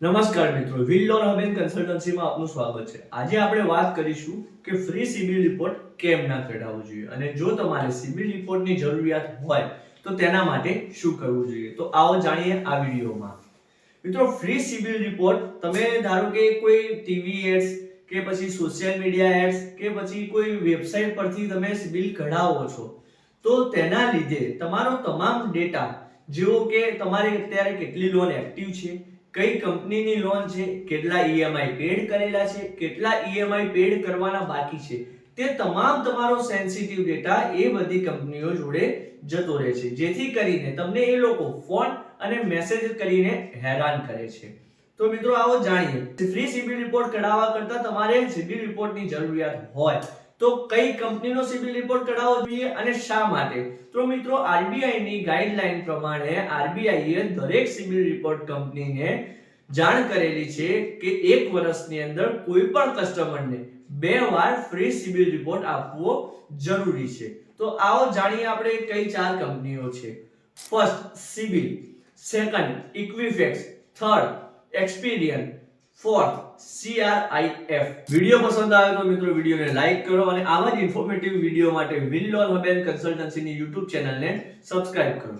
નમસ્કાર મિત્રો વિલ્લોર હબેન કન્સલ્ટન્સીમાં આપનું સ્વાગત છે. આજે આપણે વાત કરીશું કે ફ્રી સિબિલ રિપોર્ટ કેમ ના કઢાવવો જોઈએ અને જો તમારે સિબિલ રિપોર્ટની જરૂરિયાત હોય તો તેના માટે શું કરવું જોઈએ? તો આવો જાણીએ આ વિડીયોમાં. મિત્રો ફ્રી સિબિલ રિપોર્ટ તમે ધારો કે કોઈ ટીવી એડ્સ કે પછી સોશિયલ મીડિયા એડ્સ કે પછી કોઈ વેબસાઇટ પરથી તમે સિબિલ કઢાવો છો, તો તેના લીધે તમારો તમામ ડેટા જેવો કે તમારે અત્યારે કેટલી લોન એક્ટિવ છે કઈ કંપનીની લોન છે, કેટલા ઈએમઆઈ પેડ કરેલા છે, કેટલા ઈએમઆઈ પેડ કરવાના બાકી છે, તે તમામ તમારો સેન્સિટિવ ડેટા એ બધી કંપનીઓ જોડે જતો રહે છે. જેથી કરીને તમને એ લોકો ફોન અને મેસેજ કરીને હેરાન કરે છે. તો મિત્રો આવો જાણીએ. ફ્રી સિબિલ રિપોર્ટ કઢાવવા કરતા તમારે સિબિલ રિપોર્ટની જરૂરિયાત હોય. તો કઈ કંપનીનો સિબિલ રિપોર્ટ કઢાવવો જોઈએ અને શા માટે? તો મિત્રો આરબીઆઈ ની ગાઈડલાઈન પ્રમાણે આરબીઆઈ એ દરેક સિબિલ રિપોર્ટ કંપનીને જાણ કરેલી છે કે એક વર્ષની અંદર કોઈ પણ કસ્ટમરને બે વાર ફ્રી સિબિલ રિપોર્ટ આપવો જરૂરી છે. તો આવો જાણીએ આપણે કઈ ચાર કંપનીઓ છે. First CIBIL second Equifax third Experian fourth CRIF video પસંદ આવે તો મિત્રો વિડિયોને લાઈક કરો અને આવા જ ઇન્ફોર્મેટિવ વિડિયો માટે વિલ લોન હબેન કન્સલ્ટન્સીની યુટ્યુબ ચેનલને સબસ્ક્રાઇબ કરો.